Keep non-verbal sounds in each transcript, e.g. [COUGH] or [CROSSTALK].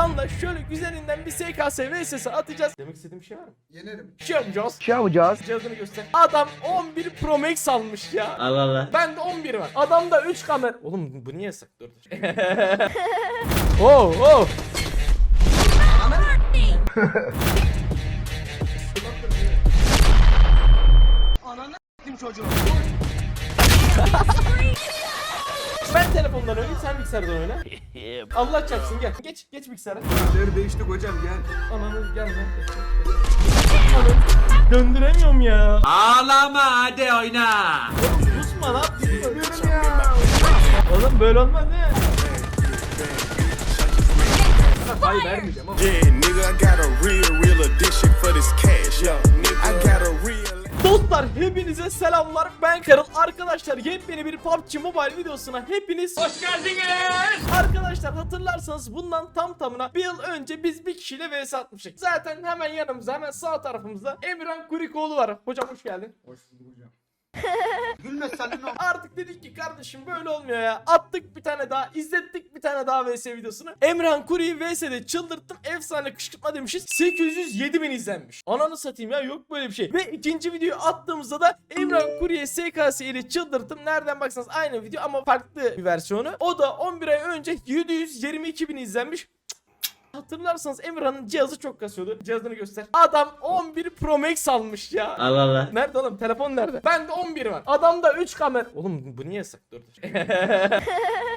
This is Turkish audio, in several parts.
Emirhan'la şöyle güzelinden bir SKS vs atacağız. Demek istediğim bir şey var mı? Yenerim. Şey yapacağız. şey yapacağız. Cihazını göster. Adam 11 Pro Max almış ya. Allah Allah. Ben de 11 var. Adamda 3 kamera. Oğlum bu niye yasak? Dur [LAUGHS] dur. oh oh. [LAUGHS] Ben telefondan oynayayım sen bilgisayardan oyna. [LAUGHS] Allah çarpsın gel. Geç geç bilgisayara. Yer değiştik hocam gel. Ananı gel lan. Ananı. Döndüremiyorum ya. Ağlama hadi oyna. Oğlum susma lan. Susma. Oğlum böyle olmaz ne? Hayır vermeyeceğim ama. Yeah, nigga, I got a real, real addiction for this cash. Yo, nigga, I got a real. Dostlar hepinize selamlar. Ben Karıl. Arkadaşlar yepyeni bir PUBG Mobile videosuna hepiniz hoş geldiniz. Arkadaşlar hatırlarsanız bundan tam tamına bir yıl önce biz bir kişiyle vs atmıştık. Zaten hemen yanımızda hemen sağ tarafımızda Emirhan Kurikoğlu var. Hocam hoş geldin. Hoş bulduk hocam. [LAUGHS] Artık dedik ki kardeşim böyle olmuyor ya. Attık bir tane daha, izlettik bir tane daha VS videosunu. Emrah Kuri'yi VS'de çıldırttım. Efsane kışkırtma demişiz. 807 bin izlenmiş. Ananı satayım ya yok böyle bir şey. Ve ikinci videoyu attığımızda da Emrah Kuri'ye SKS ile çıldırttım. Nereden baksanız aynı video ama farklı bir versiyonu. O da 11 ay önce 722 bin izlenmiş. Hatırlarsanız Emirhan'ın cihazı çok kasıyordu. Cihazını göster. Adam 11 Pro Max almış ya. Allah Allah. Nerede oğlum? Telefon nerede? Bende 11 var. Adamda 3 kamera. Oğlum bu niye yasak? Dur dur. [LAUGHS]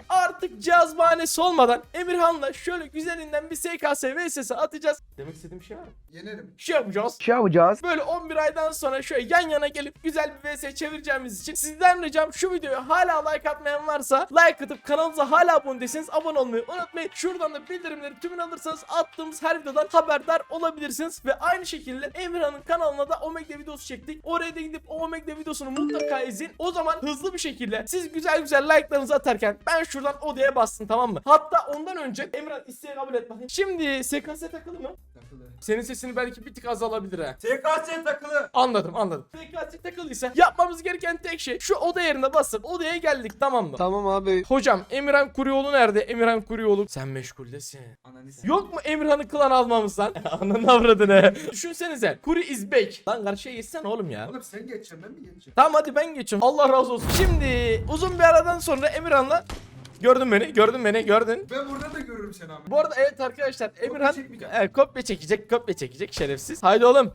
Artık cihaz bahanesi olmadan Emirhan'la şöyle güzelinden bir SKS vs atacağız. Demek istediğim bir şey var mı? Yenerim. Şey yapacağız. şey yapacağız. Böyle 11 aydan sonra şöyle yan yana gelip güzel bir vs çevireceğimiz için sizden ricam şu videoya hala like atmayan varsa like atıp kanalımıza hala abone değilseniz abone olmayı unutmayın. Şuradan da bildirimleri tümünü alırsanız attığımız her videodan haberdar olabilirsiniz. Ve aynı şekilde Emirhan'ın kanalına da Omega videosu çektik. Oraya da gidip o Omega videosunu mutlaka izleyin. O zaman hızlı bir şekilde siz güzel güzel like'larınızı atarken ben şuradan odaya bastım tamam mı? Hatta ondan önce Emirhan isteği kabul et bakayım. Şimdi SKS takılı mı? Takılı. Senin sesini belki bir tık azalabilir ha. TKS takılı. Anladım anladım. TKS takıldıysa yapmamız gereken tek şey şu oda yerine basıp odaya geldik tamam mı? Tamam abi. Hocam Emirhan Kurioğlu nerede? Emirhan Kurioğlu. Sen meşguldesin. Ananı Yok mu Emirhan'ı klan almamız lan? [LAUGHS] Ananı avradını. Düşünsenize. Kuri is back. Lan karşıya geçsene oğlum ya. Oğlum sen geçeceksin ben mi geçeceğim? Tamam hadi ben geçiyorum. Allah razı olsun. Şimdi uzun bir aradan sonra Emirhan'la Gördün beni, gördün beni, gördün. Ben burada da görürüm seni abi. Bu arada evet arkadaşlar Emirhan çekmeyeceğim. evet, kopya çekecek, kopya çekecek şerefsiz. Haydi oğlum.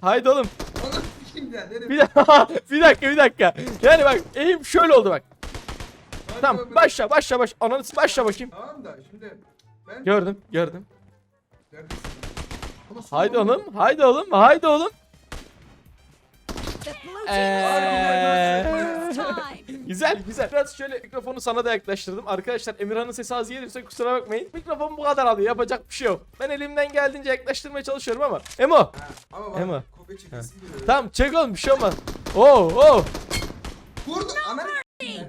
Haydi oğlum. Oğlum şimdi ya. Nereye? Bir dakika, [LAUGHS] bir dakika, bir dakika. Yani bak eğim şöyle oldu bak. Hadi Tamam bakalım. başla, başla, başla. Ananı s- başla bakayım. Tamam da şimdi ben Gördüm, gördüm. Neredesin? Ama sonra Haydi oğlum, haydi oğlum, haydi oğlum. [LAUGHS] Güzel güzel. Biraz şöyle mikrofonu sana da yaklaştırdım. Arkadaşlar Emirhan'ın sesi az gelirse kusura bakmayın. Mikrofon bu kadar alıyor. Yapacak bir şey yok. Ben elimden geldiğince yaklaştırmaya çalışıyorum ama. Emo. Ha, ama bak Emma. kopya çekesin geliyor. Tamam çek oğlum bir şey olmaz. Oo oo. Vurdu. Ananı.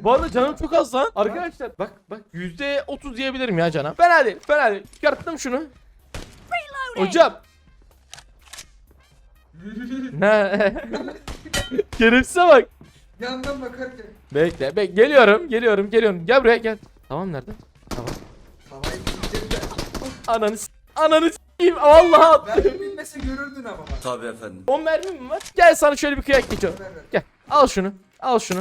Bu arada canım çok az lan. Arkadaşlar bak bak yüzde otuz diyebilirim ya canım. Fena değil fena değil. Çıkarttım şunu. Hocam. [LAUGHS] ne? [LAUGHS] Şerefsize bak. Yandan bakarken. Bekle bek geliyorum geliyorum geliyorum. Gel buraya gel. Tamam nerede? Tamam. Havayı bilecek de. Ananı s- ananı s**eyim. Vallahi attım. Ben bilmese görürdün ama bak. Tabii efendim. 10 mermi mi var? Gel sana şöyle bir kıyak geçiyorum. Ver ver. Gel. Al şunu. Al şunu.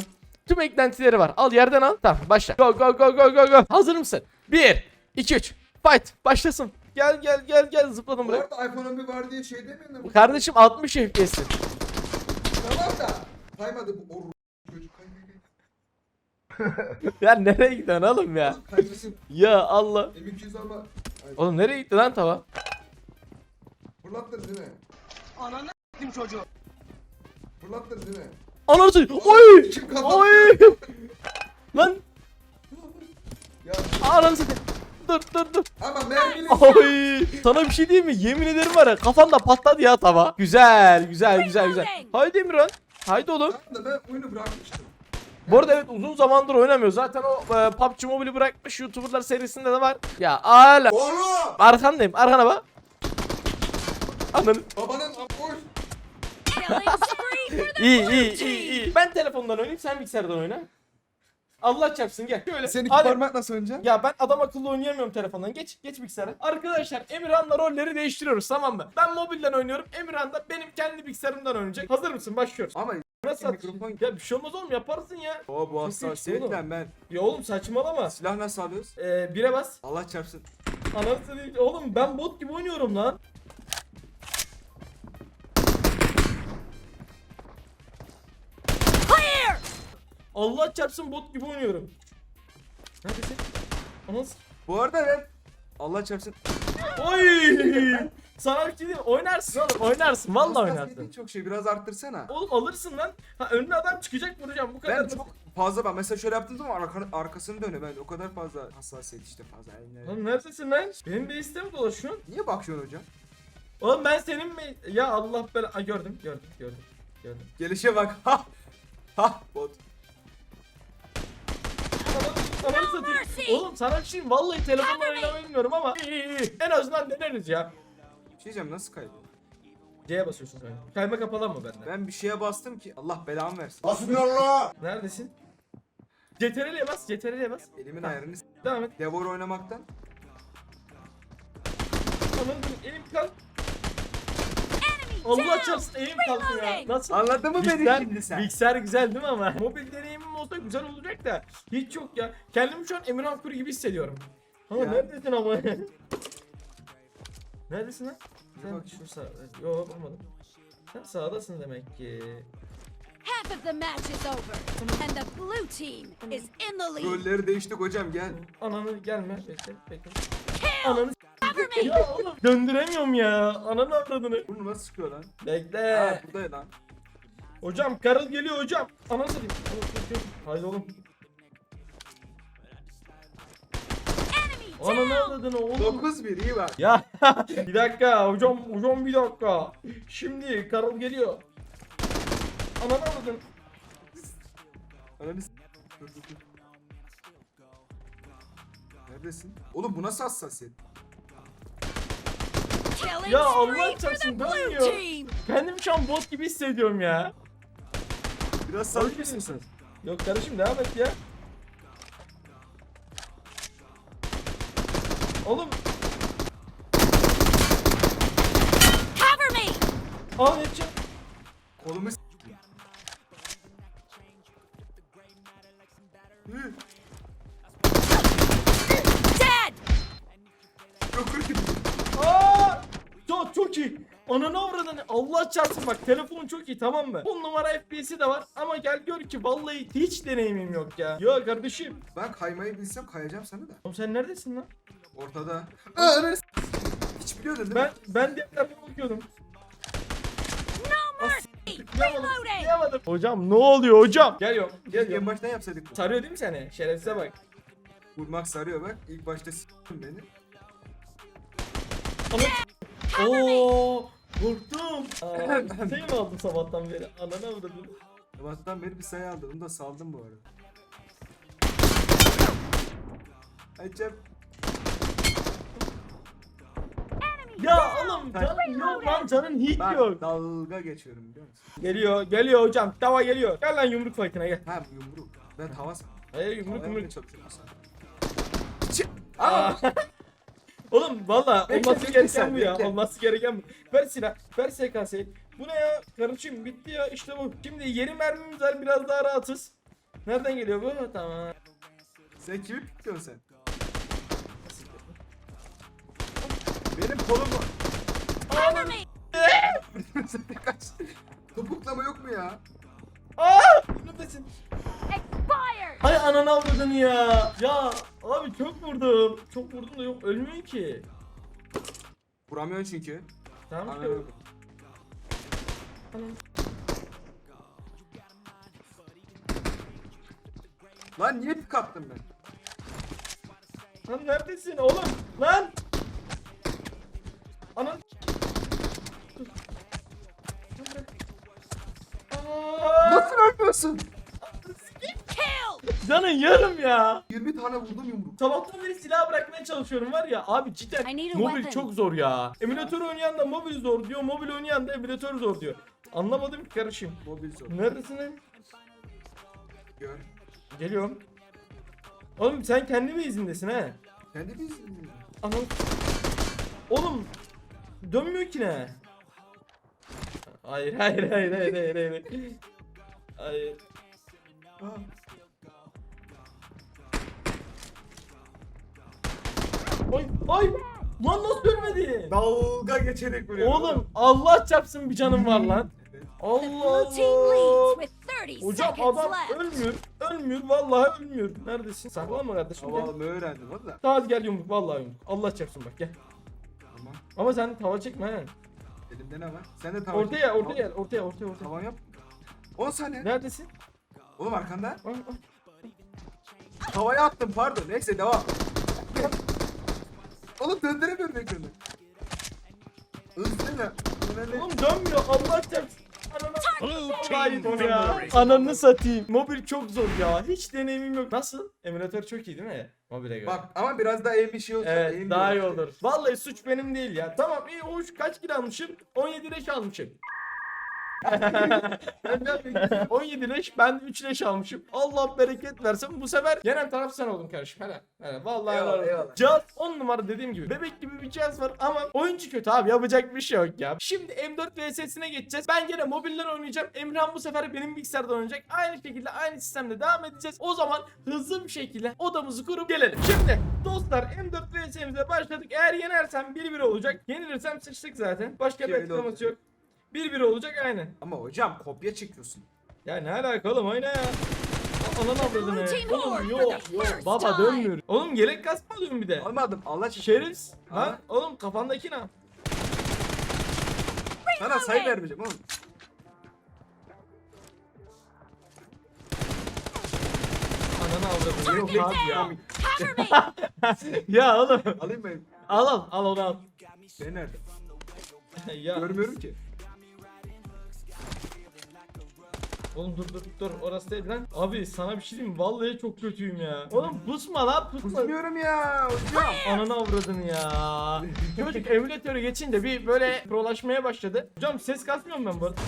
Tüm eklentileri var. Al yerden al. Tamam başla. Go go go go go go. Hazır mısın? 1 2 3. Fight. Başlasın. Gel gel gel gel zıpladım Bu buraya. arada iPhone 11 var diye şey demiyorsun da bu. Kardeşim 60 FPS'in. Tamam da. Kaymadı bu. Oru. Çocuk kay kay kay. [LAUGHS] Ya nereye gidiyorsun oğlum ya? Kaymasın. Ya Allah. M200 alma. Ay, Oğlum nereye gitti lan tava? Fırlattın değil mi? Ananı s**tim çocuğu. Fırlattın değil mi? Ananı satayım. Oy! Kim kapattı? Oy! [LAUGHS] Lan Ya ananı satayım. Dur dur dur. ama mermili. Oy! Sana bir şey diyeyim mi? Yemin ederim var ya kafanda patladı ya tava. Güzel güzel güzel güzel. Haydi Emirhan. Haydi oğlum. Da ben oyunu bırakmıştım. Bu arada evet uzun zamandır oynamıyor. Zaten o e, PUBG Mobile'i bırakmış YouTuber'lar serisinde de var. Ya hala. Oğlum! Arkandayım. Arkana bak. Ananı. Babanın oy. Killing spree for the İyi blue iyi team. iyi iyi. Ben telefondan oynayayım sen bilgisayardan oyna. Allah çarpsın gel. Şöyle. Senin Hadi. parmak nasıl oynayacaksın? Ya ben adam akıllı oynayamıyorum telefondan. Geç geç bilgisayara. Arkadaşlar Emirhan'la rolleri değiştiriyoruz tamam mı? Ben mobilden oynuyorum. Emirhan da benim kendi bilgisayarımdan oynayacak. Hazır mısın? Başlıyoruz. Ama Nasıl mikrofon-? Ya bir şey olmaz oğlum yaparsın ya. o bu oğlum. hassasiyetten ben Ya oğlum saçmalama. silah nasıl alıyoruz? Ee, bire bas. Allah çarpsın. Anasını. Oğlum ben bot gibi oynuyorum lan. Allah çarpsın bot gibi oynuyorum. Neredesin? Anasını. Bu arada ben Allah çarpsın. Oy! Sana bir şey diyeyim. Oynarsın oğlum oynarsın. Vallahi Hassasiyetin oynarsın. çok şey biraz arttırsana. Oğlum alırsın lan. Ha önüne adam çıkacak vuracağım bu kadar. Ben çok fazla ben mesela şöyle yaptığım zaman arka, arkasını dönüyor ben o kadar fazla hassasiyet işte fazla. Yani, Oğlum neredesin lan? Benim base'te mi dolaşıyorsun? Niye bakıyorsun hocam? Oğlum ben senin mi? Ya Allah bela... Aa, gördüm gördüm gördüm. Gördüm. Gelişe bak. [LAUGHS] Ha. Ha bot. Ananı- satayım. Oğlum sana bir şey diyeyim, Vallahi telefonla oynamayı bilmiyorum ama. En azından deneriz ya. Bir şey diyeceğim nasıl kaydı? C'ye basıyorsun sen. Kayma kapalı mı bende? Ben bir şeye bastım ki Allah belamı versin. Neredesin? CTRL'ye bas, CTRL'ye bas. Elimin ayarını s- Devam et. Devor oynamaktan. Ananı elim kalk. Enemy Allah çarpsın elim kalkıyor ya. Nasıl? Anladın mı beni Bilgisayar, şimdi sen? bilgisayar güzel değil mi ama? Mobil deneyimim olsa güzel olacak da. Hiç yok ya. Kendimi şu an Emirhan Kuru gibi hissediyorum. Ha Ya. neredesin ama? [LAUGHS] neredesin lan? Sen bak. şu sağ... Yok olmadı. Sen sağdasın demek ki. Half of the match is over, and the blue team is in the lead. Rolleri değiştik hocam gel. Ananı gelme. Bekle bekle. Ananı Cover me! ya oğlum döndüremiyorum ya. Ananı avradını. Bunu nasıl çıkıyor lan? Bekle. Ha burada lan. Hocam karıl geliyor hocam. Ananı satayım. Ananı satayım. Haydi oğlum. Ananı down! avradını oğlum. 9-1 iyi bak. Ya [LAUGHS] bir dakika hocam hocam bir dakika. Şimdi Karol geliyor. Ananı avradın. Ananı s- Dur dur dur. Neredesin? Oğlum bu nasıl hassasiyet? Killing Ya Allah spree for çarpsın, the blue dönmüyor. team! Kendimi şu an bot gibi hissediyorum ya. Biraz Salır salak mısın? Yok kardeşim devam et ya. Oğlum Cover me! yapacağım. Bak telefonun çok iyi tamam mı? 10 numara FPS'i de var ama gel gör ki vallahi hiç deneyimim yok ya. Ya kardeşim. Ben kaymayı bilsem kayacağım sana da. Oğlum sen neredesin lan? Ortada. Aa, ananı s- Hiç biliyordun değil Ben mi? ben diğer tarafa bakıyordum. No mercy! Reloading! tıklayamadım. Hocam ne oluyor hocam? Geliyor. En Geliyor. baştan yapsaydık. bunu. Sarıyor değil mi seni? Şerefsize bak. Vurmak sarıyor bak. İlk başta s**tim beni. Oo, korktum. Şey mi aldım sabahtan beri? Ananı avradım. Sabahtan beri bir sayı aldı. Onu da saldım bu arada. Acep. Ya oğlum canın yok lan canın hiç Ben yok. dalga geçiyorum biliyor musun? Geliyor geliyor hocam. Tava geliyor. Gel lan yumruk fight'ına gel. Ha yumruk. Ben tava. Hayır yumruk Tavaya yumruk. mı çalışıyorum sen? Aa. [LAUGHS] Oğlum valla Bekle, olması bekle gereken sen, bu ya. bekle. Olması gereken bu. Ver silah. Ver SKS'yi. Bu ne ya? Kardeşim bitti ya işte bu. Şimdi yeni mermimiz var biraz daha rahatız. Nereden geliyor bu? Tamam. Sen kimi pikliyorsun sen? Benim kolum var. [LAUGHS] Sen de kaç. Topuklama yok mu ya? Aa! Neredesin? Expired! Hay ananı avradın ya. Ya abi çok vurdum. Çok vurdum da yok ölmüyor ki. Vuramıyorsun çünkü. Tamam işte. Anladım. Anam. Lan niye pik attım ben? Lan neredesin oğlum? Lan! Anan. Nasıl ölmüyorsun? Canın yarım ya. 20 tane vurdum yumruk. Sabahtan beri silah bırakmaya çalışıyorum var ya abi cidden mobil weapon. çok zor ya. Emülatör oynayan da mobil zor diyor, mobil oynayan da emülatör zor diyor. Anlamadım ki karışım. Mobil zor. Neredesin? Gör. Geliyorum. Oğlum sen kendi mi izindesin he? Kendi biz. Anam. Oğlum dönmüyor ki ne? Hayır hayır hayır hayır hayır hayır. Hayır. Ha. Ay ay. Lan nasıl ölmedi? Dalga geçerek vuruyor. Oğlum Allah çarpsın bir canım var lan. Allah Allah. leads with 30 Hocam adam ölmüyor. Ölmüyor vallahi ölmüyor. Neredesin? Saklanma kardeşim gel. Havalı öğrendim valla. Hadi gel yumruk vallahi yumruk. Allah çarpsın bak gel. Tamam. Ama sen tava çekme he. Elimde ne var? Sen de tamam. Ortaya ortaya gel ortaya ortaya ortaya. Tamam yap. 10 saniye. Neredesin? Oğlum arkanda. Ay, ay. Havaya attım pardon. Neyse devam. Oğlum döndüremiyorum ekranı. Hızlı Oğlum dönmüyor Allah çarpsın. Ya. Ananı satayım. Mobil çok zor ya. Hiç deneyimim yok. Nasıl? Emülatör çok iyi değil mi? Mobile göre. Bak ama biraz daha iyi bir şey olsa. Evet iyi daha iyi olur. Vallahi suç benim değil ya. Tamam iyi hoş kaç kilo almışım? 17 leş almışım. [LAUGHS] 17 leş ben 3 leş almışım. Allah bereket versin. Bu sefer genel taraf sen oldun kardeşim. Helal. Helal. Vallahi helal. helal. Cihaz 10 numara dediğim gibi. Bebek gibi bir cihaz var ama oyuncu kötü abi. Yapacak bir şey yok ya. Şimdi M4 VS'sine geçeceğiz. Ben gene mobiller oynayacağım. Emran bu sefer benim bilgisayarda oynayacak. Aynı şekilde aynı sistemle devam edeceğiz. O zaman hızlı bir şekilde odamızı kurup gelelim. Şimdi dostlar M4 VS'mize başladık. Eğer yenersem 1-1 olacak. Yenilirsem sıçtık zaten. Başka bir açıklaması yok. 1 1 olacak aynen. Ama hocam kopya çekiyorsun. Ya ne alaka oğlum oyna ya. Ananı avradın he. Oğlum yok yok. Baba dönmüyor. Oğlum yelek kasma alıyorum bir de. Almadım Allah Şerif. Ha? Oğlum kafandaki ne? Sana sayı vermeyeceğim oğlum. Ananı avradın. Yok abi ya. [LAUGHS] ya oğlum. Alayım ben. Al al al onu al. Dener. [LAUGHS] ya. Görmüyorum ki. Oğlum dur dur dur orası değil lan. Abi sana bir şey diyeyim mi? Vallahi çok kötüyüm ya. Oğlum pusma lan pusma. Kusmuyorum ya hocam. [LAUGHS] Ananı avradını ya. Çocuk [LAUGHS] emülatörü geçince bir böyle prolaşmaya başladı. Hocam ses kasmıyorum ben bu arada.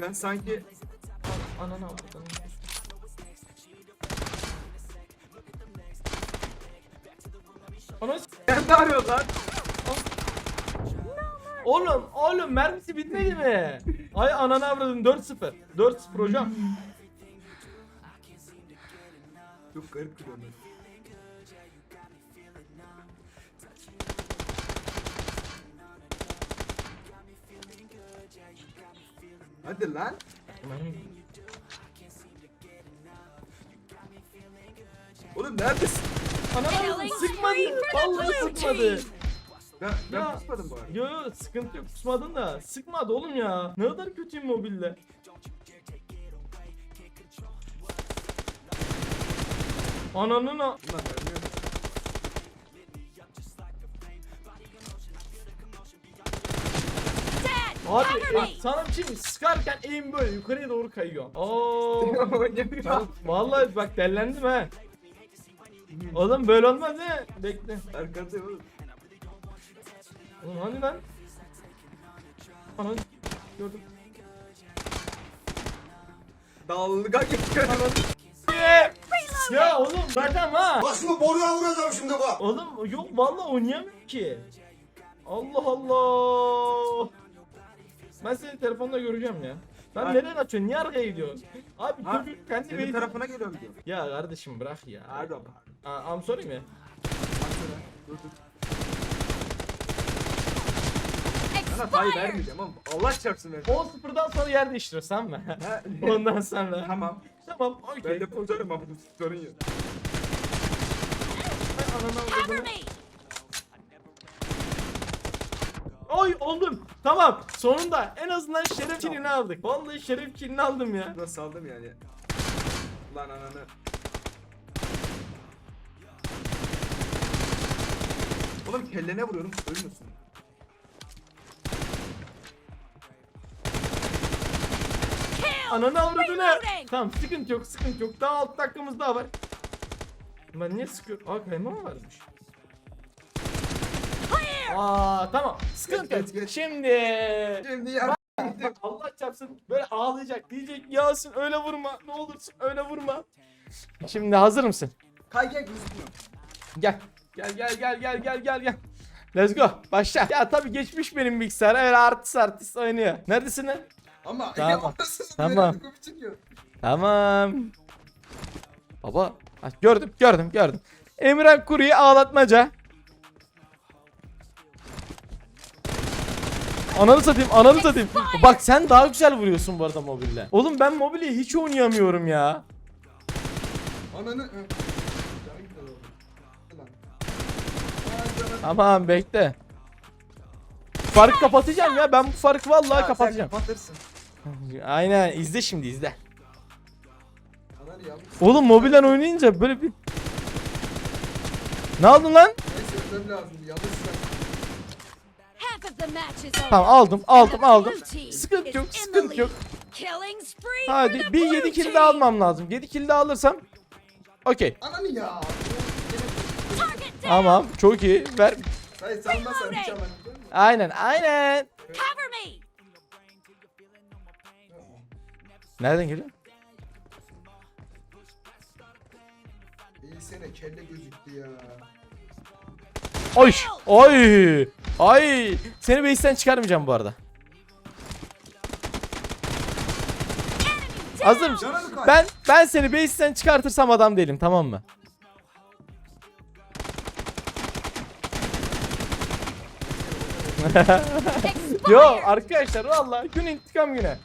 Ben sanki Ananı avradını. Ana s- sen ne arıyorsun lan? Oğlum oğlum mermisi bitmedi mi? Ay ananı avradın 4-0. 4-0 hocam. Çok garip duruyor ben. Hadi lan. Oğlum neredesin? Ananı avradın sıkmadı. Vallahi sıkmadı. Ben, ben Ya. kusmadım bu arada. Yo yo sıkıntı yok kusmadın da sıkmadı oğlum ya. Ne kadar kötüyüm mobilde. Ananın a- Ulan vermiyorum. Dad, Abi bak sana bir şey mi? Sıkarken eğim böyle yukarıya doğru kayıyor. [LAUGHS] Oo. Vallahi bak dellendim ha. Oğlum böyle olmaz he. Bekle. Arkadayım oğlum. Oğlum hani lan? Ananı gördüm. Dalga geçiyor. Ya oğlum zaten ha. Başımı boruya vuracağım şimdi bak. Oğlum yok vallahi oynayamıyorum ki. Allah Allah. Ben seni telefonda göreceğim ya. Sen Ha. nereye kaçıyorsun? Niye arkaya gidiyorsun? Abi Ha, çocuk kendi Senin beyni- tarafına geliyorum diyor. Ya kardeşim bırak ya. Pardon pardon. I'm sorry mi? Dur dur. Sana Expired! vermeyeceğim oğlum. Allah çarpsın ver. 10-0'dan sonra yer değiştirirsem mi? Ha, [LAUGHS] Ondan sonra. tamam. Tamam okey. Ben de pozarım ama sorun yok. Ay, ananı Cover avradını. me! Oy oldum. Tamam. Sonunda en azından şeref kilini aldık. Vallahi şeref kilini aldım ya. Nasıl saldım yani. Lan ananı. Oğlum kellene vuruyorum ölmüyorsun. Ananı avradını. Tamam sıkıntı yok sıkıntı yok. Daha 6 dakikamız daha var. Ben niye sıkıyorum? Aa kayma mı varmış? Aa tamam. Sıkıntı yok. Şimdi. Şimdi ya. Bak Allah çarpsın böyle ağlayacak diyecek Yasin öyle vurma ne olursun öyle vurma. Şimdi hazır mısın? Kay gel gözükmüyor. Gel. Gel gel gel gel gel gel gel. Let's go. Başla. Ya tabii geçmiş benim bilgisayar. Öyle artist artist oynuyor. Neredesin lan? Ama Tamam. Tamam. Tamam. Baba. Ha, gördüm gördüm gördüm. Emren Kuru'yu ağlatmaca. Ananı satayım ananı satayım. Bak sen daha güzel vuruyorsun bu arada mobilde. Oğlum ben mobilyi hiç oynayamıyorum ya. Ananı... Tamam bekle. Farkı kapatacağım ya. Ben bu farkı vallahi Ya, sen kapatacağım. Kapatırsın. Aynen izle şimdi izle. Oğlum mobilden oynayınca böyle bir... Ne aldın lan? Tamam aldım aldım aldım. Sıkıntı yok sıkıntı yok. Hadi bir blue 7 kill daha almam lazım. 7 kill daha alırsam okey. Tamam çok iyi. Ver. Aynen aynen. Cover me. Nereden geliyor? İyi sene kelle gözüktü ya. Oy. Oy. Ay. Seni base'ten çıkarmayacağım bu arada. Hazır mısın? Canım. Ben ben seni base'ten çıkartırsam adam değilim tamam mı? [LAUGHS] Yo arkadaşlar valla gün intikam güne.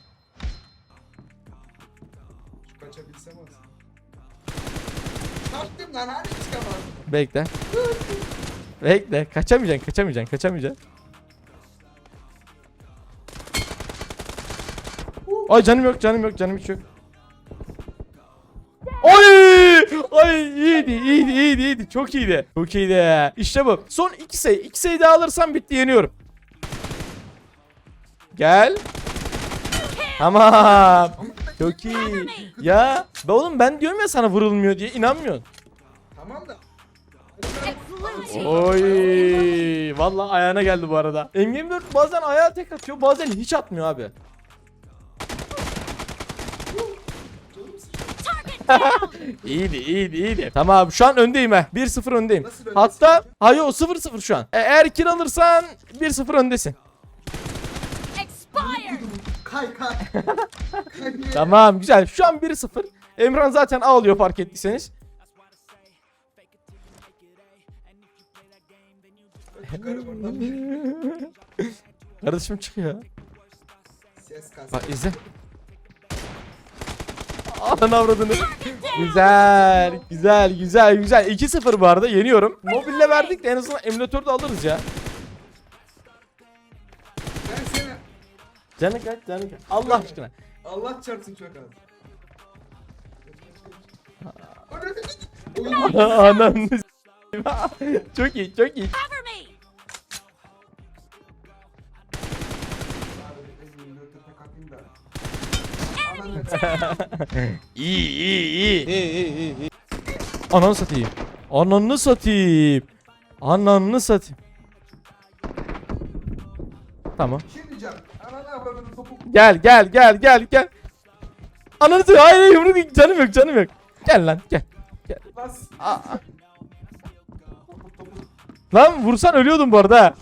Kaçtım lan hani çıkamazdım. Bekle. Bekle. Kaçamayacaksın, kaçamayacaksın, kaçamayacaksın. Ay canım yok, canım yok, canım hiç yok. Ay! Ay iyiydi, iyiydi, iyiydi, iyiydi. Çok iyiydi. Çok iyiydi. İşte bu. Son iki sayı. İki sayı daha alırsam bitti yeniyorum. Gel. Tamam. Çok iyi. Ya. Be oğlum ben diyorum ya sana vurulmuyor diye inanmıyorsun. Tamam da. Oy, vallahi ayağına geldi bu arada. M24 bazen ayağa tek atıyor, bazen hiç atmıyor abi. [LAUGHS] İyiydi, iyiydi, iyiydi. Tamam, şu an öndeyim he. 1-0 öndeyim. Hatta, hayır 0-0 şu an. E, eğer kill alırsan 1-0 öndesin. Kay [LAUGHS] kay. Tamam, güzel. Şu an 1-0. Emran zaten ağlıyor fark ettiyseniz. Çıkarım oradan. Kardeşim çıkıyor. Ses kas. Bak izle. Ananı avradını. güzel, güzel, güzel, güzel. 2-0 bu arada yeniyorum. Mobille verdik de en azından emülatörü de alırız ya. Canı kaç, canı kaç. Allah aşkına. Allah çarpsın çok az. [LAUGHS] Ananı- s**eyim. [LAUGHS] Çok iyi, çok [LAUGHS] iyi. İyi, iyi, iyi. Ananı satayım. Ananı satayım. Ananı satayım. Tamam. Şey diyeceğim. Gel, gel, gel, gel, gel. Ananı satayım. Hayır, hayır, yumruk değil. Canım yok, canım yok. Gel lan, gel. Bas. Aa. Topu topu. Lan vursan ölüyordum bu arada. ha.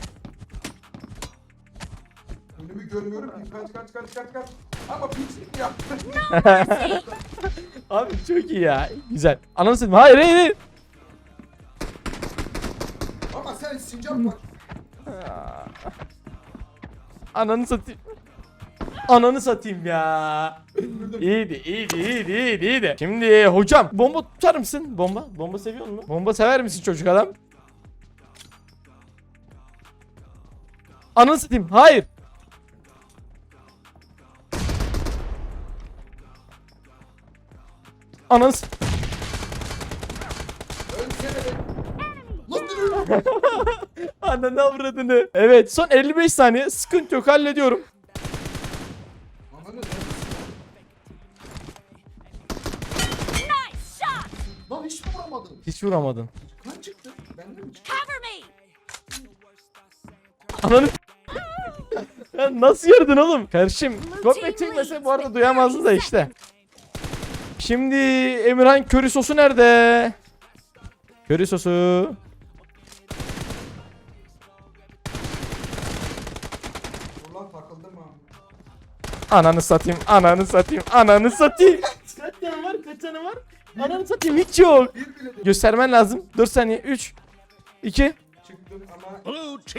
Önümü görmüyorum ki. Kaç kaç kaç kaç kaç. Ama piçlik ya. [LAUGHS] Abi çok iyi ya. Güzel. Ananı. Hayır, hayır, hayır. Ama sen sincap bak. Ananı satayım. Ananı satayım ya. iyiydi, iyiydi, iyiydi, iyiydi, iyiydi. Şimdi hocam bomba tutar mısın? Bomba? Bomba seviyor musun? Bomba sever misin çocuk adam? Ananı satayım. Hayır. Ananı s- Ölsene be. Lan dur. [LAUGHS] Ananı avradını. Evet son 55 saniye. Sıkıntı yok hallediyorum. Lan hiç mi vuramadın? Hiç vuramadın. Kan çıktı. Bende mi çıktı? Cover me. Ananı [LAUGHS] ya nasıl yardın oğlum? Kardeşim kopya çekmese bu arada duyamazdın da işte. Şimdi Emirhan köri sosu nerede? Köri sosu. Ananı satayım, ananı satayım, ananı satayım. Kaç tane var, kaç tane var? Ananı satayım hiç yok. Göstermen lazım. 4 saniye. 3 2 çıktım ama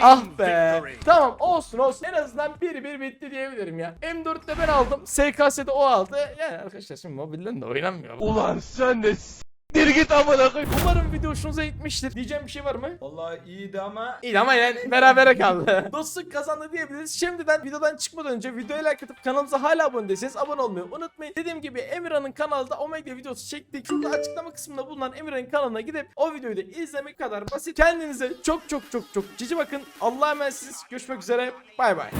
Ah be. Tamam olsun olsun. En azından biri bir bitti diyebilirim ya. M4'te ben aldım. SKS'de o aldı. Yani arkadaşlar şimdi mobilden de oynanmıyor. Ulan sen de git amına Umarım video hoşunuza gitmiştir. Diyeceğim bir şey var mı? Vallahi iyiydi ama İyi ama yani berabere kaldı. [LAUGHS] Dostluk kazandı diyebiliriz. Şimdiden videodan çıkmadan önce videoya like atıp kanalımıza hala abone değilseniz abone olmayı unutmayın. Dediğim gibi Emirhan'ın kanalda Omega videosu çektik. Şurada açıklama kısmında bulunan Emirhan'ın kanalına gidip o videoyu da izlemek kadar basit. Kendinize çok çok çok çok cici bakın. Allah'a emanetsiniz. Görüşmek üzere. Bay bay.